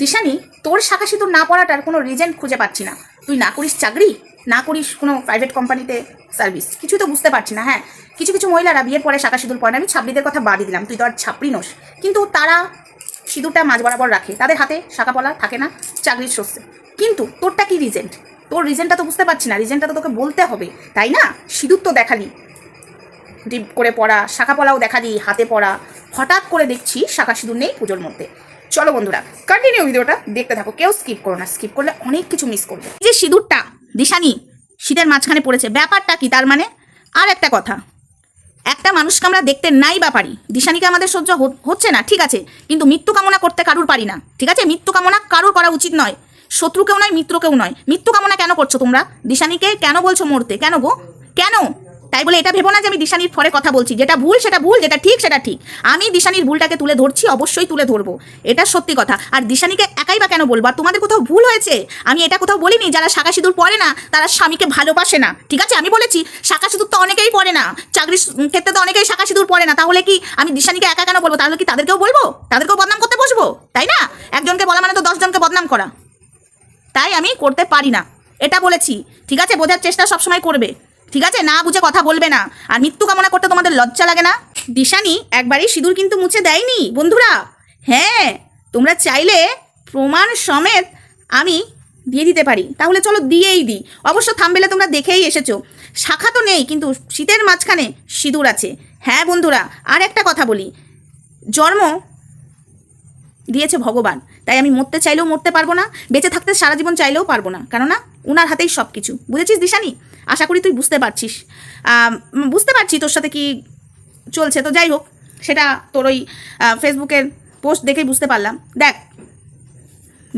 দিশানি, তোর শাখা সিঁদুর না পড়াটার কোনো রিজেন্ট খুঁজে পাচ্ছি না। তুই না করিস চাকরি, না করিস কোনো প্রাইভেট কোম্পানিতে সার্ভিস কিছু তো বুঝতে পারছি না হ্যাঁ। কিছু কিছু মহিলারা বিয়ের পরে শাখা সিঁদুর পরে আমি ছাপড়িদের কথা বাদই দিলাম, তুই তো আর ছাপড়ি নোস। কিন্তু তারা সিঁদুরটা মাঝ বরাবর রাখে, তাদের হাতে শাখা পলা থাকে না, চাকরির শস্যে কিন্তু তোরটা কি রিজেন্ট তোর রিজেন্টটা তো বুঝতে পারছি না রিজেন্টটা তো তোকে বলতে হবে, তাই না? সিঁদুর তো দেখালি। ডিপ করে পড়া, শাখা পলাও দেখালি, হাতে পড়া। হঠাৎ করে দেখছি শাখা সিঁদুর নেই পুজোর মধ্যে। চলো বন্ধুরা কন্টিনিউ ভিডিওটা দেখতে থাকো। কেউ স্কিপ করো না স্কিপ করলে অনেক কিছু মিস করবে। যে সিঁদুরটা, দিশানি, শীতের মাঝখানে পড়েছে, ব্যাপারটা কি তার মানে? আর একটা কথা, একটা মানুষকে আমরা দেখতে নাই বা পারি, দিশানিকে আমাদের সহ্য হচ্ছে না, ঠিক আছে, কিন্তু মৃত্যু কামনা করতে কারুর পারি না, ঠিক আছে? মৃত্যু কামনা কারুর করা উচিত নয়, শত্রুকেও নয়, মিত্রকেও নয়। মৃত্যু কামনা কেন করছ তোমরা? দিশানিকে কেন বলছো মরতে? কেন গো? কেন? তাই বলে এটা ভেবো না যে আমি দিশানির ফরে কথা বলছি। যেটা ভুল, সেটা ভুল, যেটা ঠিক, সেটা ঠিক। আমি দিশানির ভুলটাকে তুলে ধরছি, অবশ্যই তুলে ধরবো। এটা সত্যি কথা। আর দিশানিকে একাই বা কেন বলব? আর তোমাদের কোথাও ভুল হয়েছে? আমি এটা কোথাও বলিনি। যারা শাখা সিঁদুর পরে না, তারা স্বামীকে ভালোবাসে না। ঠিক আছে? আমি বলেছি, শাখা সিঁদুর তো অনেকেই পরে না। চাকরির ক্ষেত্রে তো অনেকেই শাখা সিঁদুর পরে না। তাহলে কি আমি দিশানিকে একা কেন বলব? তাহলে কি তাদেরকেও বলব? তাদেরকেও বদনাম করতে বসবো? তাই না? একজনকে বলা মানে তো দশজনকে বদনাম করা। তাই আমি করতে পারি না। এটা বলেছি। ঠিক আছে? বোঝার চেষ্টা সবসময় করবে। ঠিক আছে? না বুঝে কথা বলবে না। আর মৃত্যু কামনা করতে তোমাদের লজ্জা লাগে না? দিশানি, একবারই সিঁদুর কিন্তু মুছে দেয়নি, বন্ধুরা। হ্যাঁ তোমরা চাইলে প্রমাণ সমেত আমি দিয়ে দিতে পারি। তাহলে চলো দিয়েই দিই। অবশ্য থামবেলে তোমরা দেখেই এসেছ। শাখা তো নেই, কিন্তু শীতের মাঝখানে সিঁদুর আছে। হ্যাঁ বন্ধুরা, আর একটা কথা বলি। জন্ম দিয়েছে ভগবান। তাই আমি মরতে চাইলেও মরতে পারব না, বেঁচে থাকতে সারা জীবন চাইলেও পারব না। কেননা উনার হাতেই সব কিছু বুঝেছিস দিশানি? আশা করি তুই বুঝতে পারছিস। বুঝতে পারছি তোর সাথে কি চলছে, তো যাই হোক, সেটা তোর ওই ফেসবুকের পোস্ট দেখেই বুঝতে পারলাম। দেখ,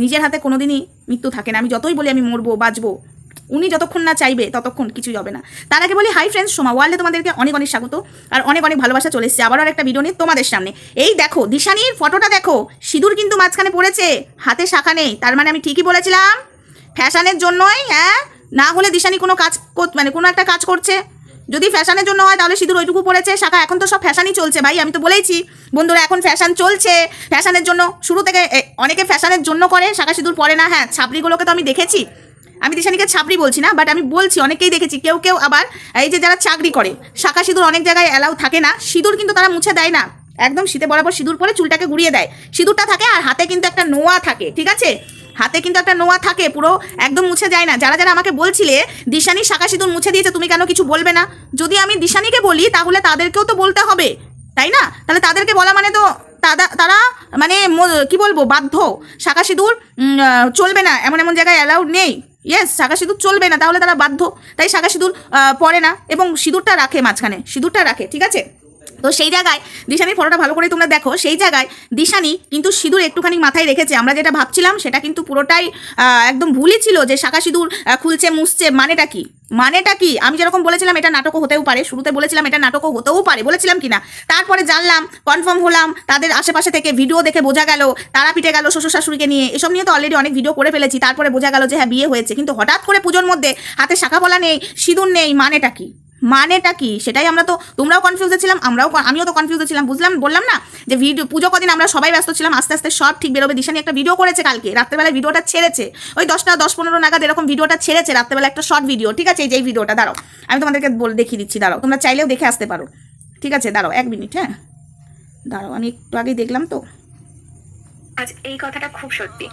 নিজের হাতে কোনোদিনই মৃত্যু থাকে না। আমি যতই বলি আমি মরবো, বাঁচবো উনি যতক্ষণ না চাইবে ততক্ষণ কিছুই হবে না। তার আগে বলি হাই ফ্রেন্ডস সোমা ওয়ার্ল্ডে তোমাদেরকে অনেক অনেক স্বাগত আর অনেক অনেক ভালোবাসা চলে এসেছে। আবার একটা ভিডিও নিয়ে তোমাদের সামনে। এই দেখো, দিশানির ফটোটা দেখো, সিঁদুর কিন্তু মাঝখানে পড়েছে, হাতে শাখা নেই। তার মানে আমি ঠিকই বলেছিলাম, ফ্যাশনের জন্যই হ্যাঁ? না হলে দিশানি কোনো কাজ মানে কোনো একটা কাজ করছে। যদি ফ্যাশনের জন্য হয়, তাহলে সিঁদুর ওইটুকু পড়েছে, শাখা এখন তো সব ফ্যাশনই চলছে ভাই, আমি তো বলেইছি। বন্ধুরা, এখন ফ্যাশন চলছে, ফ্যাশনের জন্য শুরু থেকে অনেকে ফ্যাশনের জন্য করে, শাখা সিঁদুর পরে না হ্যাঁ ছাপড়িগুলোকে তো আমি দেখেছি। আমি দিশানিকে ছাপড়ি বলছি না বাট আমি বলছি অনেকেই দেখেছি, কেউ কেউ আবার এই যে যারা চাকরি করে, শাখা সিঁদুর অনেক জায়গায় অ্যালাউ থাকে না, সিঁদুর কিন্তু তারা মুছে দেয় না। একদম শীতে বরাবর সিঁদুর পরে চুলটাকে ঘুরিয়ে দেয়। সিঁদুরটা থাকে আর হাতে কিন্তু একটা নোয়া থাকে, ঠিক আছে? হাতে কিন্তু একটা নোয়া থাকে, পুরো একদম মুছে যায় না। যারা যারা আমাকে বলছিলে, দিশানি শাখা সিঁদুর মুছে দিয়েছে, তুমি কেন কিছু বলবে না? যদি আমি দিশানিকে বলি, তাহলে তাদেরকেও তো বলতে হবে, তাই না? তাহলে তাদেরকে বলা মানে তো তারা মানে কি বলব, বাধ্য। শাখা সিঁদুর চলবে না, এমন এমন জায়গায় অ্যালাউড নেই। ইয়েস শাখা সিঁদুর চলবে না, তাহলে তারা বাধ্য। তাই শাখা সিঁদুর পরে না এবং সিঁদুরটা রাখে মাঝখানে, সিঁদুরটা রাখে, ঠিক আছে? তো সেই জায়গায় দিশানির ফটোটা ভালো করে তোমরা দেখো, সেই জায়গায় দিশানি কিন্তু সিঁদুর একটুখানি মাথায় রেখেছে। আমরা যেটা ভাবছিলাম, সেটা কিন্তু পুরোটাই একদম ভুলই ছিল যে শাখা সিঁদুর খুলছে, মুছছে, মানেটা কি? মানেটা কি? আমি যেরকম বলেছিলাম, এটা নাটকও হতেও পারে। শুরুতে বলেছিলাম, এটা নাটকও হতেও পারে। বলেছিলাম কি না তারপরে জানলাম কনফার্ম হলাম, তাদের আশেপাশে থেকে ভিডিও দেখে বোঝা গেল, তারা পিটে গেল শ্বশুর শাশুড়িকে নিয়ে। এসব নিয়ে তো অলরেডি অনেক ভিডিও করে ফেলেছি। তারপরে বোঝা গেল যে হ্যাঁ বিয়ে হয়েছে। কিন্তু হঠাৎ করে পুজোর মধ্যে হাতে শাখা বলা নেই, সিঁদুর নেই, মানেটা কি? মানেটা কি? সেটাই আমরা তো তোমরাও কনফিউজে ছিলাম, আমরাও আমিও তো কনফিউজে ছিলাম, বুঝলাম বললাম না যে ভিডিও পুজো কদিন আমরা সবাই ব্যস্ত ছিলাম, আস্তে আস্তে সব ঠিক বেরোবে। দিশানি একটা ভিডিও করেছে কালকে, রাত্রেবেলায় ভিডিওটা ছেড়েছে। ওই দশটা দশ পনেরো নাগাদ এরকম ভিডিওটা ছেড়েছে রাত্রেবেলা একটা শর্ট ভিডিও ঠিক আছে? এই ভিডিওটা দাঁড়াও। আমি তোমাদেরকে বলে দেখিয়ে দিচ্ছি, দাঁড়াও। তোমরা চাইলেও দেখে আসতে পারো। ঠিক আছে? দাঁড়াও, এক মিনিট হ্যাঁ? দাঁড়াও, আমি একটু আগেই দেখলাম তো। আজ এই কথাটা খুব সত্যি।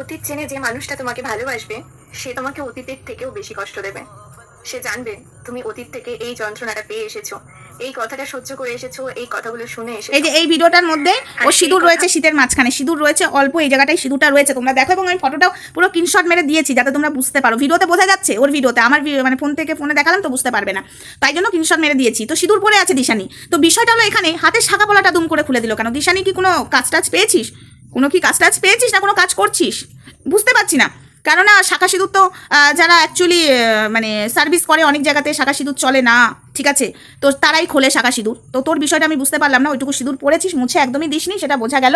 অতীত জেনে যে মানুষটা তোমাকে ভালোবাসবে, সে তোমাকে অতীতের থেকেও বেশি কষ্ট দেবে। সে জানবে তুমি অতীত থেকে এই যন্ত্রণাটা পেয়ে এসেছ। এই কথাটা সহ্য করে এসেছ এই কথাগুলো শুনে এসে এই যে এই ভিডিওটার মধ্যে ও সিঁদুর রয়েছে শীতের মাঝখানে সিঁদুর রয়েছে অল্প এই জায়গাটায় সিঁদুরটা রয়েছে। তোমরা দেখো এবং আমি ফটোটাও পুরো স্ক্রিনশট মেরে দিয়েছি যাতে তোমরা বুঝতে পারো। ভিডিওতে বোঝা যাচ্ছে ওর ভিডিওতে আমার মানে ফোন থেকে ফোনে দেখালাম তো বুঝতে পারবে না। তাই জন্য স্ক্রিনশট মেরে দিয়েছি। তো সিঁদুর পরে আছে দিশানি। তো বিষয়টা হলো এখানে হাতে শাখা পলাটা দুম করে খুলে দিল কেন? দিশানি কি কোনো কাজ টাজ পেয়েছিস? কোনো কি কাজ টাজ পেয়েছিস না কোনো কাজ করছিস? বুঝতে পারছি না। কেননা শাখা সিঁদুর তো যারা অ্যাকচুয়ালি মানে সার্ভিস করে অনেক জায়গাতে শাখা সিঁদুর চলে না। ঠিক আছে? তো তারাই খোলে শাখা সিঁদুর। তো তোর বিষয়টা আমি বুঝতে পারলাম না, ওইটুকু সিঁদুর পড়েছিস, মুছে একদমই দিসনি, সেটা বোঝা গেল।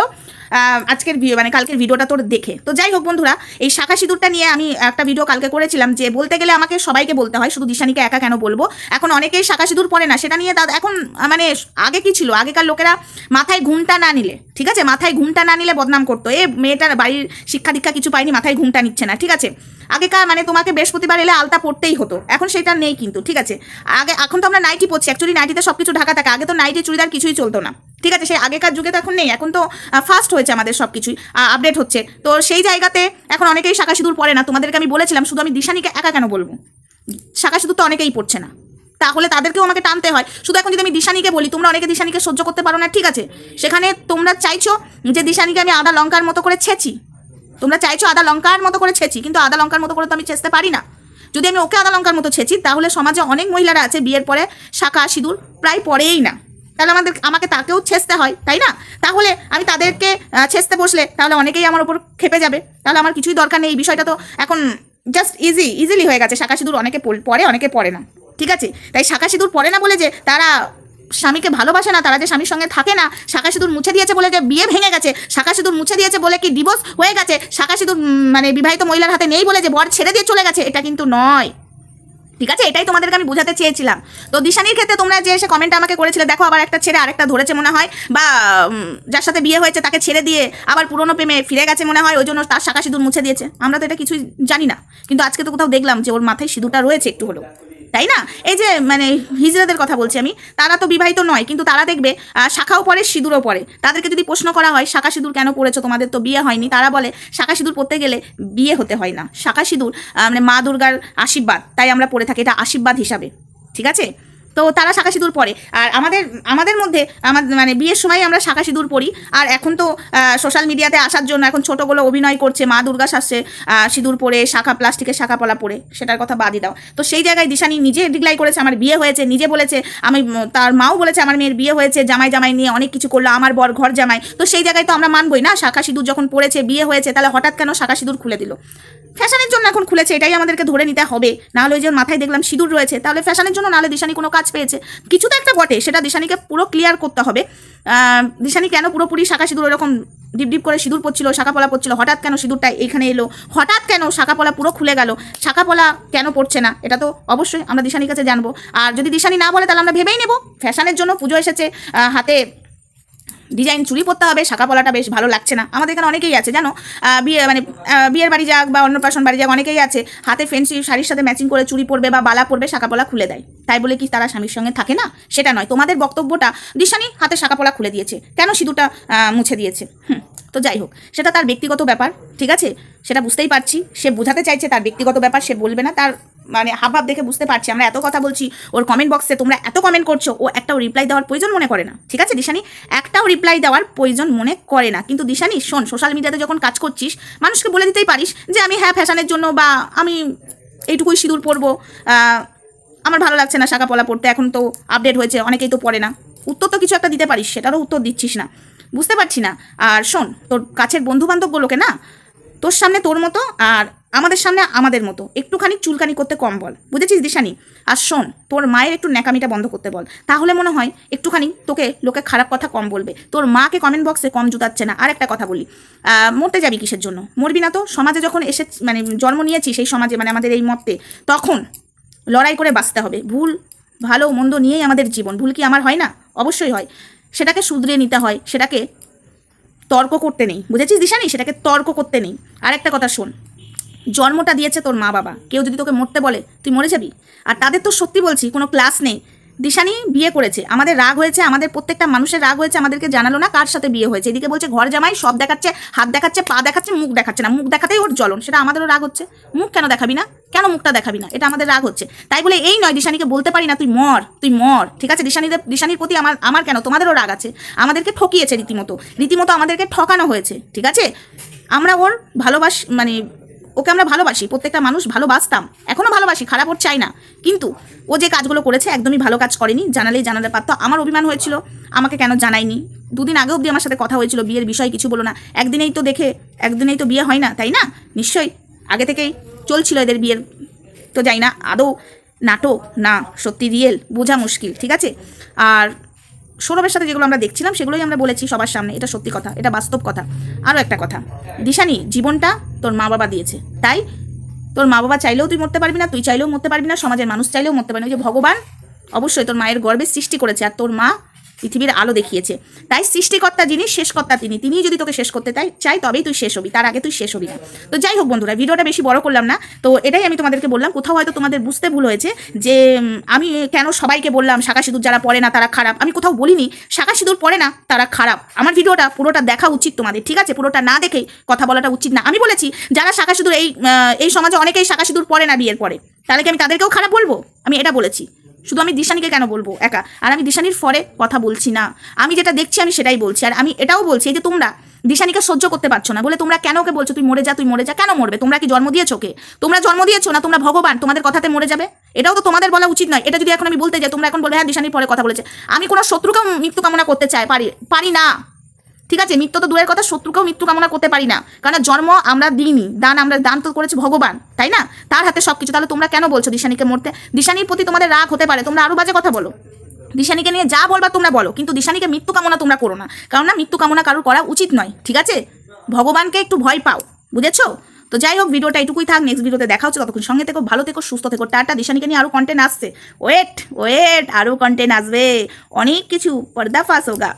আজকের ভি- মানে কালকের ভিডিওটা তোর দেখে। তো যাই হোক বন্ধুরা, এই শাখা সিঁদুরটা নিয়ে আমি একটা ভিডিও কালকে করেছিলাম যে বলতে গেলে আমাকে সবাইকে বলতে হয়, শুধু দিশানিকে একা কেন বলব? এখন অনেকেই শাখা সিঁদুর পড়ে না, সেটা নিয়ে দাদা এখন মানে আগে কি ছিল? আগেকার লোকেরা মাথায় ঘুমটা না নিলে, ঠিক আছে? মাথায় ঘুমটা না নিলে বদনাম করতো। এ মেয়েটার বাড়ির শিক্ষা দীক্ষা কিছু পায়নি, মাথায় ঘুমটা নিচ্ছে না, ঠিক আছে? আগেকার মানে তোমাকে বৃহস্পতিবার এলে আলতা পড়তেই হতো, এখন সেটা নেই কিন্তু, ঠিক আছে? আগে, এখন তো আমরা নাইটি পড়ছি। অ্যাকচুয়ালি নাইটিতে সব কিছু ঢাকা থাকে। আগে তো নাইটি চুড়িদার কিছুই চলতো না। ঠিক আছে? সেই আগেকার যুগে তো এখন নেই। এখন তো ফাস্ট হয়েছে আমাদের সব কিছুই আপডেট হচ্ছে। তো সেই জায়গাতে এখন অনেকেই শাখা সিঁদুর পড়ে না। তোমাদেরকে আমি বলেছিলাম, শুধু আমি দিশানিকে একা কেন বলব? শাখা সিঁদুর তো অনেকেই পড়ছে না। তাহলে তাদেরকেও আমাকে টানতে হয়। শুধু এখন যদি আমি দিশানিকে বলি, তোমরা অনেকে দিশানিকে সহ্য করতে পারো না। ঠিক আছে? সেখানে তোমরা চাইছো যে দিশানিকে আমি আদা লঙ্কার মতো করে ছেঁচি। তোমরা চাইছো আদা লঙ্কার মতো করে ছেঁচি, কিন্তু আদা লঙ্কার মতো করে তো আমি ছেঁচতে পারি না। যদি আমি ওকে আদা লঙ্কার মতো ছেঁচি, তাহলে সমাজে অনেক মহিলারা আছে বিয়ের পরে শাখা, সিঁদুর প্রায় পরেই না। তাহলে আমাদের, আমাকে তাকেও ছেঁচতে হয়, তাই না? তাহলে আমি তাদেরকে ছেঁচতে বসলে তাহলে অনেকেই আমার ওপর খেপে যাবে। তাহলে আমার কিছুই দরকার নেই। এই বিষয়টা তো এখন জাস্ট ইজি ইজিলি হয়ে গেছে। শাখা, সিঁদুর অনেকে পরে অনেকে পড়ে না। ঠিক আছে? তাই শাখা, সিঁদুর পরে না বলে যে তারা স্বামীকে ভালোবাসে না, তারা যে স্বামীর সঙ্গে থাকে না, শাখা সিঁদুর মুছে দিয়েছে বলে যে বিয়ে ভেঙে গেছে, শাখা সিঁদুর মুছে দিয়েছে বলে কি ডিভোর্স হয়ে গেছে, শাখা সিঁদুর মানে বিবাহিত মহিলার হাতে নেই বলে যে বর ছেড়ে দিয়ে চলে গেছে, এটা কিন্তু নয়। ঠিক আছে? এটাই তোমাদেরকে আমি বোঝাতে চেয়েছিলাম। তো দিশানির ক্ষেত্রে তোমরা যে এসে কমেন্ট আমাকে করেছিলে, দেখো আবার একটা ছেড়ে আরেকটা ধরেছে মনে হয়, বা যার সাথে বিয়ে হয়েছে তাকে ছেড়ে দিয়ে আবার পুরনো প্রেমে ফিরে গেছে মনে হয়, ওই জন্য তার শাখা সিঁদুর মুছে দিয়েছে। আমরা তো এটা কিছুই জানি না। কিন্তু আজকে তো কোথাও দেখলাম যে ওর মাথায় সিঁদুরটা রয়েছে একটু হলেও। তাই না? এই যে মানে হিজরাদের কথা বলছি আমি, তারা তো বিবাহিত নয়, কিন্তু তারা দেখবে শাখাও পরে সিঁদুরও পরে তাদেরকে যদি প্রশ্ন করা হয়, শাখা সিঁদুর কেন পড়েছো? তোমাদের তো বিয়ে হয়নি। তারা বলে, শাখা সিঁদুর পড়তে গেলে বিয়ে হতে হয় না। শাখা সিঁদুর মানে মা দুর্গার আশীর্বাদ, তাই আমরা পড়ে থাকি। এটা আশীর্বাদ হিসাবে, ঠিক আছে? তো তারা শাখা সিঁদুর পরে। আর আমাদের আমাদের মধ্যে আমাদের মানে বিয়ের সময় আমরা শাখা সিঁদুর পরি। আর এখন তো সোশ্যাল মিডিয়াতে আসার জন্য এখন ছোটোগুলো অভিনয় করছে, মা দুর্গা শাস্ত্রে সিঁদুর পরে, শাখা প্লাস্টিকের শাখা পলা পরে, সেটার কথা বাদই দাও। তো সেই জায়গায় দিশানি নিজে ডিক্লাই করেছে, আমার বিয়ে হয়েছে, নিজে বলেছে, আমি তার মাও বলেছে, আমার মেয়ের বিয়ে হয়েছে, জামাই জামাই নিয়ে অনেক কিছু করল, আমার বর ঘর জামাই। তো সেই জায়গায় তো আমরা মানবই না, শাখা সিঁদুর যখন পড়েছে, বিয়ে হয়েছে, তাহলে হঠাৎ কেন শাখা সিঁদুর খুলে দিল? ফ্যাশনের জন্য এখন খুলেছে, এটাই আমাদেরকে ধরে নিতে হবে। নাহলে ওই যে মাথায় দেখলাম সিঁদুর রয়েছে, তাহলে ফ্যাশনের জন্য নাহলে দিশানি কোনো কাজ পেয়েছে। কিছু তো একটা বটে, সেটা দিশানিকে পুরো ক্লিয়ার করতে হবে। দিশানি কেন পুরোপুরি শাখা সিঁদুর ওরকম ডিপ ডিপ করে সিঁদুর পড়ছিল শাখা পলা পড়ছিল হঠাৎ কেন সিঁদুরটা এখানে এলো? হঠাৎ কেন শাখা পলা পুরো খুলে গেল? শাখা পলা কেন পড়ছে না? এটা তো অবশ্যই আমরা দিশানির কাছে জানব। আর যদি দিশানি না বলে, তাহলে আমরা ভেবেই নেব। ফ্যাশনের জন্য পুজো এসেছে হাতে ডিজাইন চুরি পরতে হবে, শাখা পলাটা বেশ ভালো লাগছে না। আমাদের এখানে অনেকেই আছে, জানো? বিয়ে মানে বিয়ের বাড়ি যাক বা অন্নপ্রাশন বাড়ি যাক, অনেকেই আছে। হাতে ফেন্সি শাড়ির সাথে ম্যাচিং করে চুরি পরবে বা বালা পরবে, শাখা পলা খুলে দেয়। তাই বলে কি তারা স্বামীর সঙ্গে থাকে না? সেটা নয়। তোমাদের বক্তব্যটা দিশানি হাতে শাখা পলা খুলে দিয়েছে। কেন সিঁদুরটা মুছে দিয়েছে? হুম, তো যাই হোক। সেটা তার ব্যক্তিগত ব্যাপার, ঠিক আছে? সেটা বুঝতেই পারছি। সে বোঝাতে চাইছে তার ব্যক্তিগত ব্যাপার, সে বলবে না। তার মানে হাবভাব দেখে বুঝতে পারছি, আমরা এত কথা বলছি, ওর কমেন্ট বক্সে তোমরা এত কমেন্ট করছ, ও একটাও রিপ্লাই দেওয়ার প্রয়োজন মনে করে না। ঠিক আছে, দিশানি? একটাও রিপ্লাই দেওয়ার প্রয়োজন মনে করে না। কিন্তু দিশানি, শোন সোশ্যাল মিডিয়াতে যখন কাজ করছিস, মানুষকে বলে দিতেই পারিস যে আমি হ্যাঁ ফ্যাশনের জন্য বা আমি এইটুকুই সিঁদুর পরবো আমার ভালো লাগছে না শাখা পলা পড়তে এখন তো আপডেট হয়েছে, অনেকেই তো পড়ে না। উত্তর তো কিছু একটা দিতে পারিস, সেটারও উত্তর দিচ্ছিস না। বুঝতে পারছি না। আর শোন, তোর কাছের বন্ধু বান্ধবগুলোকে না তোর সামনে তোর মতো আর আমাদের সামনে আমাদের মতো। একটুখানি চুলকানি করতে কম বল। বুঝেছিস দিশানি? আর শোন, তোর মায়ের একটু ন্যাকামিটা বন্ধ করতে বল। তাহলে মনে হয় একটুখানি তোকে লোকে খারাপ কথা কম বলবে। তোর মাকে কমেন্ট বক্সে কম জুতাচ্ছে না। আর একটা কথা বলি। মরতে যাবি কিসের জন্য? মরবি না তো? সমাজে যখন এসে মানে জন্ম নিয়েছি সেই সমাজে মানে আমাদের এই মতে তখন লড়াই করে বাঁচতে হবে। ভুল, ভালো, মন্দ নিয়েই আমাদের জীবন। ভুল কি আমার হয় না? অবশ্যই হয়। সেটাকে শুধরে নিতে হয়। সেটাকে তর্ক করতে নেই। বুঝেছিস দিশানি? সেটাকে তর্ক করতে নেই। আর একটা কথা শোন। জন্মটা দিয়েছে তোর মা বাবা। কেউ যদি তোকে মরতে বলে, তুই মরে যাবি? আর তাদের তো সত্যি বলছি, কোনো ক্লাস নেই। দিশানি বিয়ে করেছে। আমাদের রাগ হয়েছে, আমাদের প্রত্যেকটা মানুষের রাগ হয়েছে, আমাদেরকে জানালো না কার সাথে বিয়ে হয়েছে। এদিকে বলছে, ঘর জামাই সব দেখাচ্ছে, হাত দেখাচ্ছে, পা দেখাচ্ছে, মুখ দেখাচ্ছে না। মুখ দেখাতেই ওর জ্বলন। সেটা আমাদেরও রাগ হচ্ছে। মুখ কেন দেখাবি না? কেন মুখটা দেখাবি না? এটা আমাদের রাগ হচ্ছে। তাই বলে এই নয়, দিশানিকে বলতে পারি না, তুই মর তুই মর। ঠিক আছে? দিশানিদের দিশানির প্রতি আমার আমার কেন? তোমাদেরও রাগ আছে। আমাদেরকে ঠকিয়েছে রীতিমতো। রীতিমতো আমাদেরকে ঠকানো হয়েছে। ঠিক আছে? আমরা ওর ভালোবাস মানে ওকে আমরা ভালোবাসি, প্রত্যেকটা মানুষ ভালোবাসতাম এখনও ভালোবাসি, খারাপ ওর চাই না। কিন্তু ও যে কাজগুলো করেছে একদমই ভালো কাজ করেনি, জানালেই জানালে পারতো, আমার অভিমান হয়েছিল, আমাকে কেন জানায়নি? দুদিন আগে অবধি আমার সাথে কথা হয়েছিল, বিয়ের বিষয় কিছু বলো না, একদিনেই তো দেখে, একদিনেই তো বিয়ে হয় না, তাই না? নিশ্চয়ই, আগে থেকেই চলছিল এদের বিয়ের, তো যাই না, আদৌ নাটক না সত্যি রিয়েল, বোঝা মুশকিল, ঠিক আছে? আর সৌরভের সাথে যেগুলো আমরা দেখছিলাম, সেগুলোই আমরা বলেছি সবার সামনে। এটা সত্যি কথা, এটা বাস্তব কথা। আরও একটা কথা, দিশানি, জীবনটা তোর মা বাবা দিয়েছে। তাই তোর মা বাবা চাইলেও তুই মরতে পারবি না, তুই চাইলেও মরতে পারবি না, সমাজের মানুষ চাইলেও মরতে পারবি না। যে ভগবান অবশ্যই তোর মায়ের গর্বে সৃষ্টি করেছে, আর তোর মা পৃথিবীর আলো দেখিয়েছে। তাই সৃষ্টিকর্তা যিনি, শেষকর্তা তিনি। তিনিই যদি তোকে শেষ করতে তাই চাই, তবেই তুই শেষ হবি। তার আগে তুই শেষ হবি না। তো যাই হোক বন্ধুরা, ভিডিওটা বেশি বড় করলাম না। তো এটাই আমি তোমাদেরকে বললাম। কোথাও হয়তো তোমাদের বুঝতে ভুল হয়েছে যে আমি কেন সবাইকে বললাম, শাখা সিঁদুর যারা পড়ে না, তারা খারাপ। আমি কোথাও বলিনি, শাখা সিঁদুর পড়ে না, তারা খারাপ। আমার ভিডিওটা পুরোটা দেখা উচিত তোমাদের, ঠিক আছে? পুরোটা না দেখেই কথা বলাটা উচিত না। আমি বলেছি, যারা শাখা সিঁদুর এই এই সমাজে অনেকেই শাখা সিঁদুর পড়ে না বিয়ের পরে তাহলে কি আমি তাদেরকেও খারাপ বলব? আমি এটা বলেছি। শুধু আমি দিশানিকে কেন বলব? একা। আর আমি দিশানির ফরে কথা বলছি না। আমি যেটা দেখছি, আমি সেটাই বলছি। আর আমি এটাও বলছি যে তোমরা দিশানিকে সহ্য করতে পারছ না। বলে তোমরা কেন ওকে বলছো? তুই মরে যা, তুই মরে যা। কেন মরবে? তোমরা কি জন্ম দিয়েছ ওকে? তোমরা জন্ম দিয়েছ না? তোমরা ভগবান, তোমাদের কথাতে মরে যাবে? এটাও তো তোমাদের বলা উচিত নয়। এটা যদি এখন আমি বলতে যাই, তোমরা এখন বলবে হ্যাঁ দিশানির পরে কথা বলেছে। আমি কোনো শত্রুকেও মৃত্যু কামনা করতে চাই, পারি পারি না। ঠিক আছে, মৃত্যু তো দূরের কথা, শত্রুকেও মৃত্যু কামনা করতে পারি না। কারণ জন্ম আমরা দিইনি, দান আমরা, দান তো করেছে ভগবান, তাই না? তার হাতে সব কিছু তাহলে তোমরা কেন বলছো দিশানিকে মরতে? দিশানির প্রতি তোমাদের রাগ হতে পারে, তোমরা আরও বাজে কথা বলো। দিশানিকে নিয়ে যা বলবা তোমরা বলো, কিন্তু দিশানিকে মৃত্যু কামনা তোমরা করো না। কারণ না, মৃত্যু কামনা কারোর করা উচিত নয়, ঠিক আছে? ভগবানকে একটু ভয় পাও, বুঝেছ? তো যাই হোক, ভিডিওটা এটুকুই থাক নেক্সট ভিডিওতে দেখা হচ্ছে, ততক্ষণ সঙ্গে থেকো, ভালো থেকো, সুস্থ থেকো, টাটা। দিশানিকে নিয়ে আরও কন্টেন্ট আসছে। ওয়েট ওয়েট আরও কন্টেন্ট আসবে। অনেক কিছু পর্দা ফাঁস হোগা